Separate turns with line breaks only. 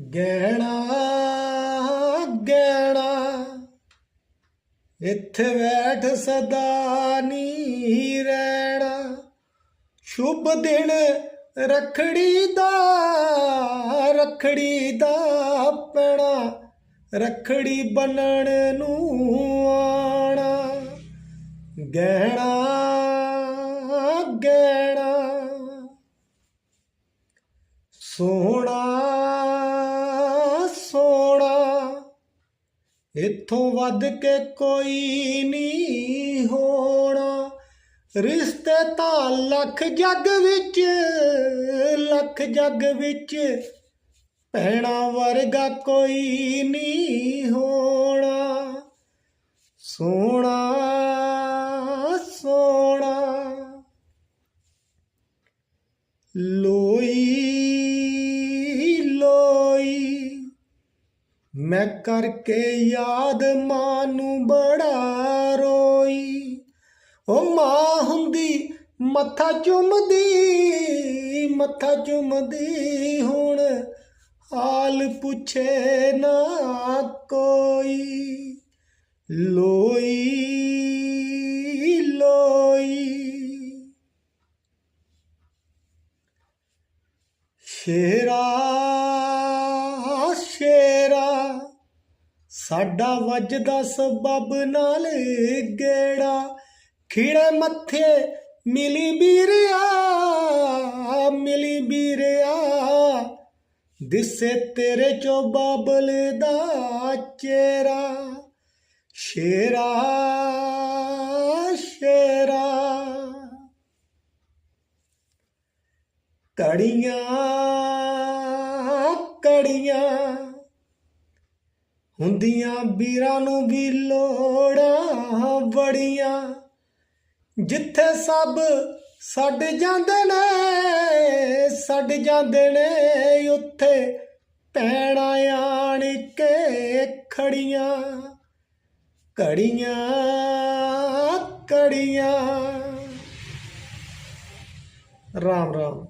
ਗਹਿਣਾ ਗਹਿਣਾ, ਇੱਥੇ ਬੈਠ ਸਦਾ ਨੀ ਰਹਿਣਾ। ਸ਼ੁਭ ਦਿਨ ਰਖੜੀ ਦਾ ਰਖੜੀ ਦਾ ਪੈਣਾ, ਰਖੜੀ ਬੰਨਣ ਨੂੰ ਆਣਾ। ਗਹਿਣਾ ਗਹਿਣਾ ਸੋਹਣਾ ਸੋਹਣਾ ਇਥੋਂ ਵੱਧ ਕੇ ਕੋਈ ਨਹੀਂ ਹੋਣਾ। ਰਿਸ਼ਤੇ ਤਾਂ ਲੱਖ ਜੱਗ ਵਿੱਚ, ਲੱਖ ਜੱਗ ਵਿੱਚ ਭੈਣਾ ਵਰਗਾ ਕੋਈ ਨਹੀਂ ਹੋਣਾ। ਸੋਣਾ ਸੋਣਾ ਲੋਈ ਮੈਂ ਕਰਕੇ ਯਾਦ ਮਾਂ ਨੂੰ ਬੜਾ ਰੋਈ। ਉਹ ਮਾਂ ਹੁੰਦੀ, ਮੱਥਾ ਚੁੰਮਦੀ ਮੱਥਾ ਚੁੰਮਦੀ ਹੁਣ ਹਾਲ ਪੁੱਛੇ ਨਾ ਕੋਈ। ਲੋਈ ਲੋਈ। ਸ਼ੇਰਾ ਸਾਡਾ ਵੱਜਦਾ ਸਬਬ ਨਾਲ ਗੇੜਾ। ਖਿੜੇ ਮੱਥੇ, ਮਿਲੀ ਵੀਰਿਆ ਮਿਲੀ ਵੀਰਿਆ ਦਿਸੇ ਤੇਰੇ ਚੋਂ ਬਾਬਲ ਦਾ ਚਿਹਰਾ, ਸ਼ੇਰਾ ਸ਼ੇਰਾ। ਕੜੀਆਂ ਕੜੀਆਂ। ਹੁੰਦੀਆਂ ਵੀਰਾਂ ਨੂੰ ਵੀ ਲੋੜਾਂ ਬੜੀਆਂ। ਜਿੱਥੇ ਸਭ ਛੱਡ ਜਾਂਦੇ ਨੇ ਛੱਡ ਜਾਂਦੇ ਨੇ, ਉੱਥੇ ਪੈਣਾ ਆਣ ਕੇ ਖੜੀਆਂ। ਕੜੀਆਂ ਕੜੀਆਂ ਰਾਮ ਰਾਮ।